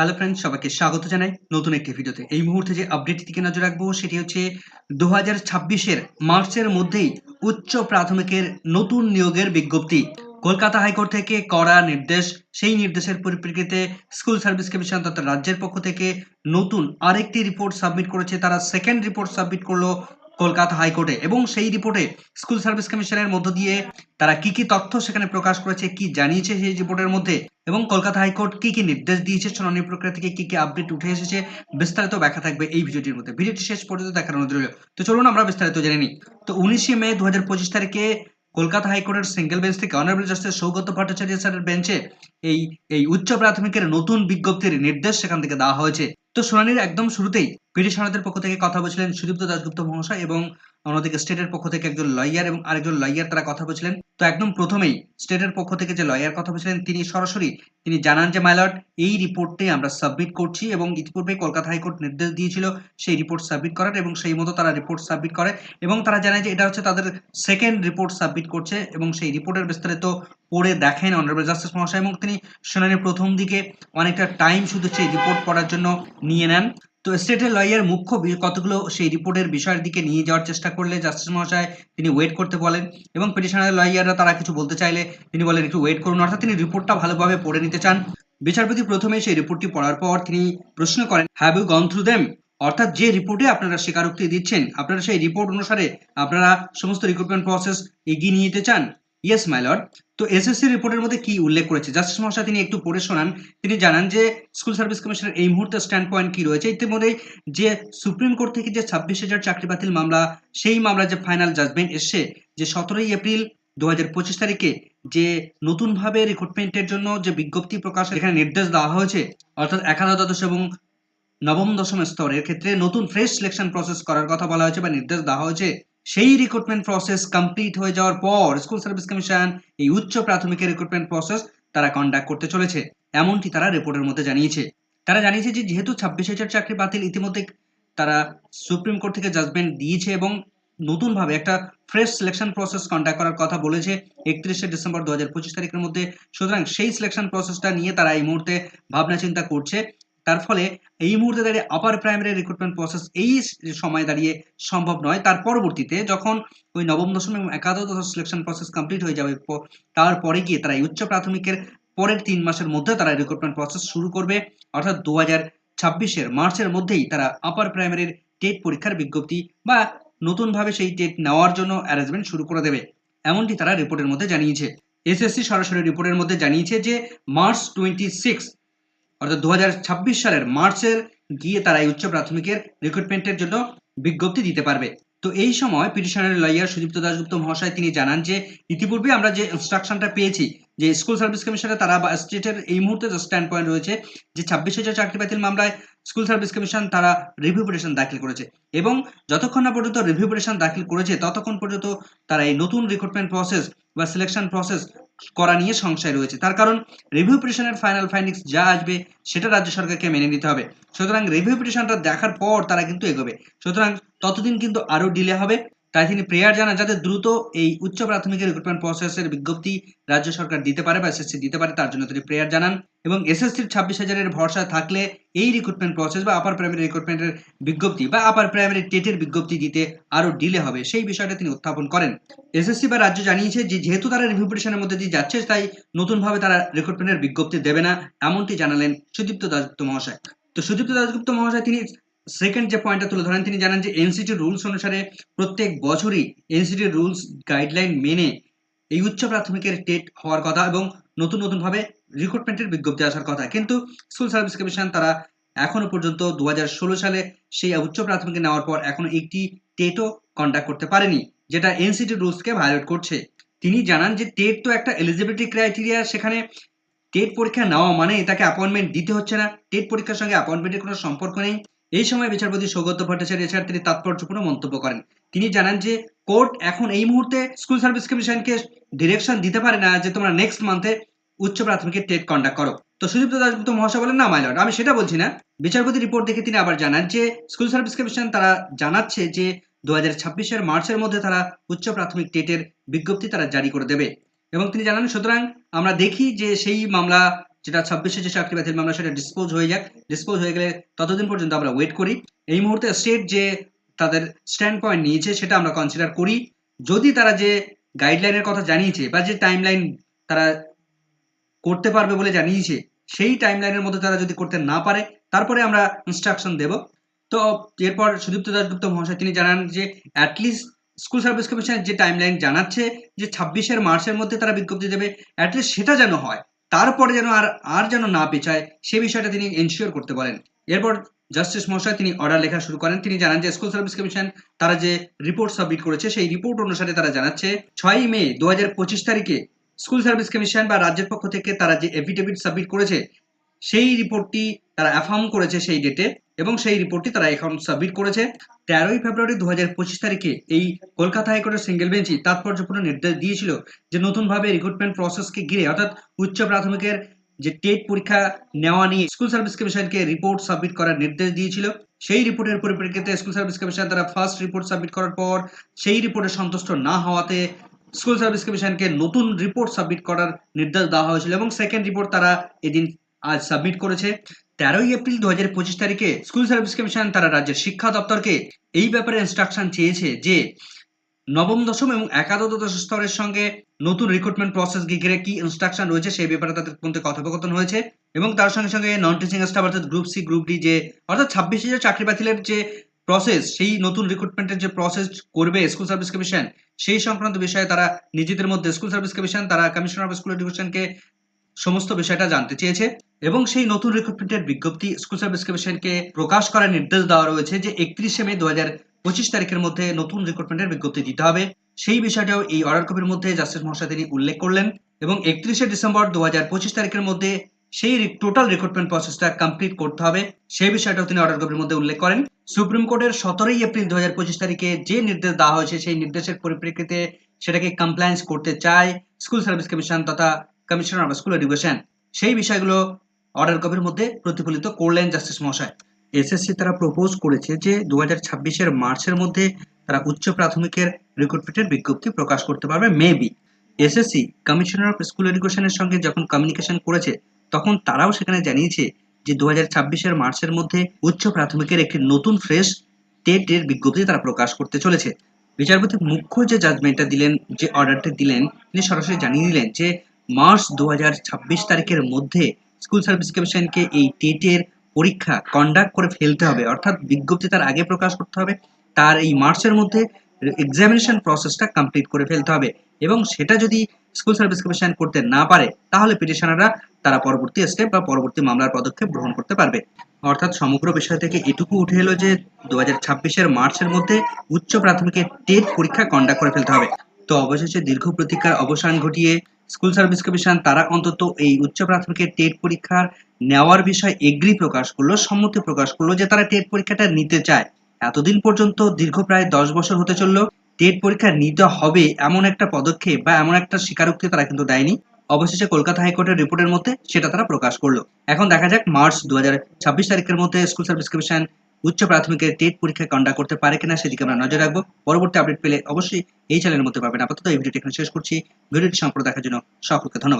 Hello friends সবাইকে স্বাগত জানাই নতুন একটি ভিডিওতে। এই মুহূর্তে যে আপডেট দিকে নজর রাখব, সেটি হচ্ছে দু হাজার ছাব্বিশের মার্চের মধ্যেই উচ্চ প্রাথমিকের নতুন নিয়োগের বিজ্ঞপ্তি। কলকাতা হাইকোর্ট থেকে কড়া নির্দেশ, সেই নির্দেশের পরিপ্রেক্ষিতে স্কুল সার্ভিস কমিশন তথা রাজ্যের পক্ষ থেকে নতুন আরেকটি রিপোর্ট সাবমিট করেছে। তারা সেকেন্ড রিপোর্ট সাবমিট করল কলকাতা হাইকোর্টে এবং সেই রিপোর্টে স্কুল সার্ভিস কমিশনের মধ্য দিয়ে তারা কি কি তথ্য সেখানে প্রকাশ করেছে, কি জানিয়েছে সেই রিপোর্টের মধ্যে এবং কলকাতা হাইকোর্ট কি কি নির্দেশ দিয়েছে, শুনানি প্রক্রিয়া থেকে কি কি আপডেট উঠে এসেছে, বিস্তারিত ব্যাখ্যা থাকবে এই ভিডিওটির মধ্যে। ভিডিওটি শেষ পর্যন্ত দেখার অনুরোধ রইল। তো চলুন আমরা বিস্তারিত জেনে নিই। তো উনিশে মে দু হাজার পঁচিশ তারিখে কলকাতা হাইকোর্টের সিঙ্গেল বেঞ্চ থেকে অনারেবল জাস্টিস সৌগত ভট্টাচার্য স্যারের বেঞ্চে এই এই উচ্চ প্রাথমিকের নতুন বিজ্ঞপ্তির নির্দেশ সেখান থেকে দেওয়া হয়েছে। তো শুনানির একদম শুরুতেই পিটিশনারদের পক্ষ থেকে কথা বলছিলেন সুদীপ্ত দাসগুপ্ত মহাশয় এবং অন্যদিকে স্টেটের পক্ষ থেকে একজন লয়ার এবং আরেকজন লয়ার তারা কথা বলছিলেন। তো একদম প্রথমেই স্টেটের পক্ষ থেকে যে লয়ার কথা বলছিলেন, তিনি সরাসরি তিনি জানান যে মাইলট এই রিপোর্টটি আমরা সাবমিট করছি এবং ইতিপূর্বে কলকাতা হাইকোর্ট নির্দেশ দিয়েছিল সেই রিপোর্ট সাবমিট করার এবং সেই মতো তারা রিপোর্ট সাবমিট করে এবং তারা জানায় যে, এটা হচ্ছে তাদের সেকেন্ড রিপোর্ট সাবমিট করছে এবং সেই রিপোর্টের বিস্তারিত পড়ে দেখেন অনারেবল জাস্টিস মহাশয় এবং তিনি শুনানির প্রথম দিকে অনেকটা টাইম শুধু সেই রিপোর্ট পড়ার জন্য নিয়ে নেন। তো স্টেটের লয়ার মুখ্য কতগুলো সেই রিপোর্টের বিষয়ের দিকে নিয়ে যাওয়ার চেষ্টা করলে জাস্টিস মহাশয় তিনি ওয়েট করতে বলেন এবং পিটিশনার লয়াররা তারা কিছু বলতে চাইলে তিনি বলেন একটু ওয়েট করুন, অর্থাৎ তিনি রিপোর্টটা ভালোভাবে পড়ে নিতে চান। বিচারপতি প্রথমে সেই রিপোর্টটি পড়ার পর তিনি প্রশ্ন করেন have you gone through them অর্থাৎ যে রিপোর্টে আপনারা স্বীকারোক্তি দিচ্ছেন, আপনারা সেই রিপোর্ট অনুসারে আপনারা সমস্ত রিক্রুটমেন্ট প্রসেস এগিয়ে নিয়ে যেতে চান। ইয়েস মাই তো এসএসসি রিপোর্টের মধ্যে কি উল্লেখ করেছে? জাস্টিস মহাশয়, তিনি একটু পড়ে শোনান। তিনি জানান যে স্কুল সার্ভিস কমিশনের এই মুহূর্তে স্ট্যান্ড পয়েন্ট কি রয়েছে? ইতিমধ্যেই যে সুপ্রিম কোর্ট থেকে যে ছাব্বিশ হাজার চাকরি বাতিল মামলা, সেই মামলা যে ফাইনাল জাজমেন্ট এসছে, যে সতেরোই এপ্রিল দু হাজার পঁচিশ তারিখে যে নতুনভাবে রিক্রুটমেন্টের জন্য যে বিজ্ঞপ্তি প্রকাশ এখানে নির্দেশ দেওয়া হয়েছে, অর্থাৎ একাদশ এবং নবম দশম স্তরের ক্ষেত্রে নতুন ফ্রেশ সিলেকশন প্রসেস করার কথা বলা হয়েছে বা নির্দেশ দেওয়া হয়েছে। সেই রিক্রুটমেন্ট প্রসেস কমপ্লিট হয়ে যাওয়ার পর স্কুল সার্ভিস কমিশন এই উচ্চ প্রাথমিকের রিক্রুটমেন্ট প্রসেস তারা কন্ডাক্ট করতে চলেছে। এমনটি তারা রিপোর্টের মধ্যে জানিয়েছে। তারা জানিয়েছে যে যেহেতু ছাব্বিশ হাজার চাকরি বাতিল ইতিমধ্যে তারা সুপ্রিম কোর্ট থেকে জাজমেন্ট দিয়েছে এবং নতুনভাবে একটা ফ্রেশ সিলেকশন প্রসেস কন্ডাক্ট করার কথা বলেছে একত্রিশে ডিসেম্বর দু হাজার পঁচিশ তারিখের মধ্যে। সুতরাং সেই সিলেকশন প্রসেসটা নিয়ে তারা এই মুহূর্তে ভাবনা চিন্তা করছে। তার ফলে এই মুহূর্তে দাঁড়িয়ে আপার প্রাইমারি রিক্রুটমেন্ট প্রসেস এই সময় দাঁড়িয়ে সম্ভব নয়। তার পরবর্তীতে যখন ওই নবম, দশম এবং একাদশ সিলেকশন প্রসেস কমপ্লিট হয়ে যাবে তারপরে গিয়ে তারা উচ্চ প্রাথমিকের পরের তিন মাসের মধ্যে তারা রিক্রুটমেন্ট প্রসেস শুরু করবে। অর্থাৎ দু হাজার ছাব্বিশের মার্চের মধ্যেই তারা আপার প্রাইমারির টেট পরীক্ষার বিজ্ঞপ্তি বা নতুনভাবে সেই টেট নেওয়ার জন্য অ্যারেঞ্জমেন্ট শুরু করে দেবে। এমনটি তারা রিপোর্টের মধ্যে জানিয়েছে। এসএসসি সরাসরি রিপোর্টের মধ্যে জানিয়েছে যে মার্চ টোয়েন্টি সিক্স অর্থাৎ দুহাজার ছাব্বিশ সালের মার্চের গিয়ে তারা এই উচ্চ প্রাথমিকের রিক্রুটমেন্টের জন্য বিজ্ঞপ্তি দিতে পারবে। তো এই সময় পিটিশনের লয়ার সুদীপ্ত দাসগুপ্ত মহাশয় তিনি জানান যে, ইতিপূর্বে আমরা যে ইনস্ট্রাকশনটা পেয়েছি, যে স্কুল সার্ভিস কমিশনে তারা বা স্টেটের এই মুহূর্তে স্ট্যান্ড পয়েন্ট রয়েছে, যে ছাব্বিশ হাজার চাকরি বাতিল মামলায় স্কুল সার্ভিস কমিশন তারা রিভিউ পিটিশন দাখিল করেছে এবং যতক্ষণ না পর্যন্ত রিভিউ পিটিশন দাখিল করেছে, ততক্ষণ পর্যন্ত তারা এই নতুন রিক্রুটমেন্ট প্রসেস বা সিলেকশন প্রসেস করা নিয়ে সংশয় রয়েছে। তার কারণ রিভিউ পিটিশনের ফাইনাল ফাইন্ডিংস যা আসবে সেটা রাজ্য সরকারকে মেনে নিতে হবে। সুতরাং রিভিউ পিটিশনটা দেখার পর তারা কিন্তু এগোবে। সুতরাং ততদিন কিন্তু আরও ডিলে হবে। তাই তিনি প্রেয়ার জানান যাতে দ্রুত এই উচ্চ প্রাথমিক রিক্রুটমেন্ট প্রসেসের বিজ্ঞপ্তি রাজ্য সরকার দিতে পারে বা এসএসসি দিতে পারে, তার জন্য তিনি প্রেয়ার জানান। এবং এসএসসির ছাব্বিশ হাজারের ভরসা থাকলে এই রিক্রুটমেন্ট প্রসেস বা আপার প্রাইমারি রিক্রুটমেন্টের বিজ্ঞপ্তি বা আপার প্রাইমারি টেটের বিজ্ঞপ্তি দিতে আরও ডিলে হবে। সেই বিষয়টা তিনি উত্থাপন করেন। এসএসসি বা রাজ্য জানিয়েছে যে, যেহেতু তারা রিভিউ পিটিশনের মধ্যে দিয়ে যাচ্ছে, তাই নতুনভাবে তারা রিক্রুটমেন্টের বিজ্ঞপ্তি দেবে না, এমনটি জানালেন সুদীপ্ত দাসগুপ্ত মহাশয়। তো সুদীপ্ত দাসগুপ্ত মহাশয় তিনি সেকেন্ড যে পয়েন্টটা তুলে ধরেন, তিনি জানান যে এনসিটি রুলস অনুসারে প্রত্যেক বছরই এনসিটি রুলস গাইডলাইন মেনে এই উচ্চ প্রাথমিকের টেট হওয়ার কথা এবং নতুন নতুন ভাবে রিক্রুটমেন্টের বিজ্ঞপ্তি আসার কথা। কিন্তু স্কুল সার্ভিস কমিশন তারা এখনও পর্যন্ত দু হাজার ষোলো সালে সেই উচ্চ প্রাথমিকে নেওয়ার পর এখনও একটি টেটও কন্ডাক্ট করতে পারেনি, যেটা এনসিটি রুলসকে ভায়োলেট করছে। তিনি জানান যে টেট তো একটা এলিজিবিলিটি ক্রাইটেরিয়া সেখানে টেট পরীক্ষা নেওয়া মানে তাকে অ্যাপয়েন্টমেন্ট দিতে হচ্ছে না। টেট পরীক্ষার সঙ্গে অ্যাপয়েন্টমেন্টের কোনো সম্পর্ক নেই। এই সময় বিচারপতি সৌগত ভট্টাচার্য এছাড়া তিনি তাৎপর্যপূর্ণ মন্তব্য করেন। তিনি জানান যে, কোর্ট এখন এই মুহূর্তে স্কুল সার্ভিস কমিশনকে ডিরেকশন দিতে পারে না যে, তোমরা নেক্সট মান্থে উচ্চ প্রাথমিকের টেট কন্ডাক্ট করো। তো সুদীপ্ত দাসগুপ্ত মহাশয় বলেন, না মাইলট আমি সেটা বলছি না। বিচারপতি রিপোর্ট দেখে তিনি আবার জানান যে, স্কুল সার্ভিস কমিশন তারা জানাচ্ছে যে দু হাজার ছাব্বিশের মার্চের মধ্যে তারা উচ্চ প্রাথমিক টেটের বিজ্ঞপ্তি তারা জারি করে দেবে। এবং তিনি জানান, সুতরাং আমরা দেখি যে, সেই মামলা যেটা ছাব্বিশে যে চাকরি বাতিল মামলা, সেটা ডিসপোজ হয়ে যাক। ডিসপোজ হয়ে গেলে ততদিন পর্যন্ত আমরা ওয়েট করি। এই মুহূর্তে স্টেট যে তাদের স্ট্যান্ড পয়েন্ট নিয়েছে, সেটা আমরা কনসিডার করি। যদি তারা যে গাইডলাইনের কথা জানিয়েছে বা যে টাইমলাইন তারা করতে পারবে বলে জানিয়েছে, সেই টাইমলাইনের মধ্যে তারা যদি করতে না পারে, তারপরে আমরা ইনস্ট্রাকশন দেব। তো এরপর সুদীপ্ত দাসগুপ্ত মহাশয়, তিনি জানান যে অ্যাটলিস্ট স্কুল সার্ভিস কমিশনের যে টাইমলাইন জানাচ্ছে, যে ছাব্বিশের মার্চের মধ্যে তারা বিজ্ঞপ্তি দেবে অ্যাটলিস্ট সেটা যেন হয়। তারপরে যেন আর আর যেন না পেছায় সে বিষয়টা তিনি এনশিওর করতে বলেন এরপর জাস্টিস মহাশয় তিনি অর্ডার লেখা শুরু করেন। তিনি জানান যে স্কুল সার্ভিস কমিশন তারা যে রিপোর্ট সাবমিট করেছে, সেই রিপোর্ট অনুসারে তারা জানাচ্ছে, ছয়ই মে দু হাজার পঁচিশ তারিখে স্কুল সার্ভিস কমিশন বা রাজ্যের পক্ষ থেকে তারা যে এফিডেভিট সাবমিট করেছে, সেই রিপোর্টটি তারা অ্যাফার্ম করেছে সেই ডেটে এবং সেই রিপোর্টটি তারা এখন সাবমিট করেছে। তেরোই ফেব্রুয়ারি দু পঁচিশ তারিখে এই কলকাতা হাইকোর্টের সিঙ্গেল বেঞ্চই তাৎপর্যপূর্ণ নির্দেশ দিয়েছিল যে নতুনভাবে রিক্রুটমেন্ট প্রসেসকে ঘিরে, অর্থাৎ উচ্চ প্রাথমিকের যে টেট পরীক্ষা নেওয়া নিয়ে স্কুল সার্ভিস কমিশনকে রিপোর্ট সাবমিট করার নির্দেশ দিয়েছিল। সেই রিপোর্টের পরিপ্রেক্ষিতে স্কুল সার্ভিস কমিশন তারা ফার্স্ট রিপোর্ট সাবমিট করার পর সেই রিপোর্টে সন্তুষ্ট না হওয়াতে স্কুল সার্ভিস কমিশনকে নতুন রিপোর্ট সাবমিট করার নির্দেশ দেওয়া হয়েছিল এবং সেকেন্ড রিপোর্ট তারা এদিন আজ সাবমিট করেছে। তেরোই এপ্রিল দু হাজার পঁচিশ তারিখে স্কুল সার্ভিস কমিশন তারা রাজ্যের শিক্ষা দপ্তরকে এই ব্যাপারে ইনস্ট্রাকশন চেয়েছে যে, নবম, দশম এবং একাদশ স্তরের সঙ্গে নতুন রিক্রুটমেন্ট প্রসেস ঘিরে কি ইনস্ট্রাকশন রয়েছে সেই ব্যাপারে তাদের মধ্যে কথোপকথন হয়েছে এবং তার সঙ্গে সঙ্গে নন টিচিং স্টাফ অর্থাৎ গ্রুপ সি গ্রুপ ডি যে, অর্থাৎ ছাব্বিশে যে চাকরি বাতিলের যে প্রসেস সেই নতুন রিক্রুটমেন্টের যে প্রসেস করবে স্কুল সার্ভিস কমিশন সেই সংক্রান্ত বিষয়ে তারা নিজেদের মধ্যে স্কুল সার্ভিস কমিশন তারা কমিশনার অফ স্কুল এডুকেশনকে সমস্ত বিষয়টা জানতে চেয়েছে। এবং সেই নতুন রিক্রুটমেন্টের বিজ্ঞপ্তি স্কুল সার্ভিস কমিশনকে প্রকাশ করার নির্দেশ দেওয়া রয়েছে যে একত্রিশে মে দু পঁচিশ তারিখের মধ্যে নতুন রিক্রুটমেন্টের বিজ্ঞপ্তি দিতে হবে। সেই বিষয়টাও এই অর্ডার কপির মধ্যে জাস্টিস মহাশয় তিনি উল্লেখ করলেন এবং একত্রিশে ডিসেম্বর দু হাজার পঁচিশ তারিখের মধ্যে সেই টোটাল রিক্রুটমেন্ট প্রসেসটা কমপ্লিট করতে হবে। সেই বিষয়টাও তিনি অর্ডার কপির মধ্যে উল্লেখ করেন। সুপ্রিম কোর্টের সতেরোই এপ্রিল দু হাজার পঁচিশ তারিখে যে নির্দেশ দেওয়া হয়েছে, সেই নির্দেশের পরিপ্রেক্ষিতে সেটাকে কমপ্লায়েন্স করতে চায় স্কুল সার্ভিস কমিশন তথা কমিশনার অফ স্কুল এডুকেশন সেই বিষয়গুলো অর্ডার কপির মধ্যে প্রতিফলিত করলেন জাস্টিস মহাশয় এসএসসি তারা প্রপোজ করেছে যে দু হাজার মার্চের মধ্যে তারা উচ্চ প্রাথমিকের রিক্রুটমেন্টের বিজ্ঞপ্তি প্রকাশ করতে পারবে। Maybe SSC commissioner of school এডুকেশনের সঙ্গে যখন কমিউনিকেশন করেছে, তখন তারাও সেখানে জানিয়েছে যে দু হাজার মার্চের মধ্যে উচ্চ প্রাথমিকের একটি নতুন ফ্রেশ টেটের বিজ্ঞপ্তি তারা প্রকাশ করতে চলেছে। বিচারপতি মুখ্য যে জাজমেন্টটা দিলেন, যে অর্ডারটা দিলেন, তিনি সরাসরি জানিয়ে দিলেন যে মার্চ দু হাজার ছাব্বিশ তারিখের মধ্যে স্কুল সার্ভিস কমিশনকে এই টেটের পরীক্ষা কন্ডাক্ট করে ফেলতে হবে। অর্থাৎ বিজ্ঞপ্তি তার আগে প্রকাশ করতে হবে। তার এই মার্চের মধ্যে এক্সামিনেশন প্রসেসটা কমপ্লিট করে ফেলতে হবে। এবং সেটা যদি স্কুল সার্ভিস কমিশন করতে না পারে, তাহলে পিটিশনাররা তারা পরবর্তী স্টেপ বা পরবর্তী মামলার পদক্ষেপ গ্রহণ করতে পারবে। অর্থাৎ সমগ্র বিষয় থেকে এটুকু উঠে এলো যে দু হাজার মার্চের মধ্যে উচ্চ প্রাথমিকের টেট পরীক্ষা কন্ডাক্ট করে ফেলতে হবে। তো অবশেষে দীর্ঘ প্রতীক্ষার অবসান ঘটিয়ে স্কুল সার্ভিস কমিশন, তারা অন্তত এই উচ্চ প্রাথমিকের টেট পরীক্ষার নেওয়ার বিষয়ে এগ্রি প্রকাশ করল, সম্মতি প্রকাশ করল যে তারা টেট পরীক্ষাটা নিতে চায়। এতদিন পর্যন্ত দীর্ঘ প্রায় দশ বছর হতে চলল, টেট পরীক্ষা নিতে হবে এমন একটা পদক্ষেপ বা এমন একটা স্বীকারোক্তি তারা কিন্তু দেয়নি। অবশেষে কলকাতা হাইকোর্টের রিপোর্টের মধ্যে সেটা তারা প্রকাশ করল। এখন দেখা যাক, মার্চ দু হাজার ছাব্বিশ তারিখের মধ্যে স্কুল সার্ভিস কমিশন উচ্চ প্রাথমিকের টেট পরীক্ষা কন্ডাক্ট করতে পারে কিনা সেদিকে আমরা নজর রাখব। পরবর্তী আপডেট পেলে অবশ্যই এই চ্যানেলের মধ্যে পাবেন। আপাতত এই ভিডিওটি এখানে শেষ করছি। ভিডিওটি সম্পূর্ণ দেখার জন্য সকলকে ধন্যবাদ।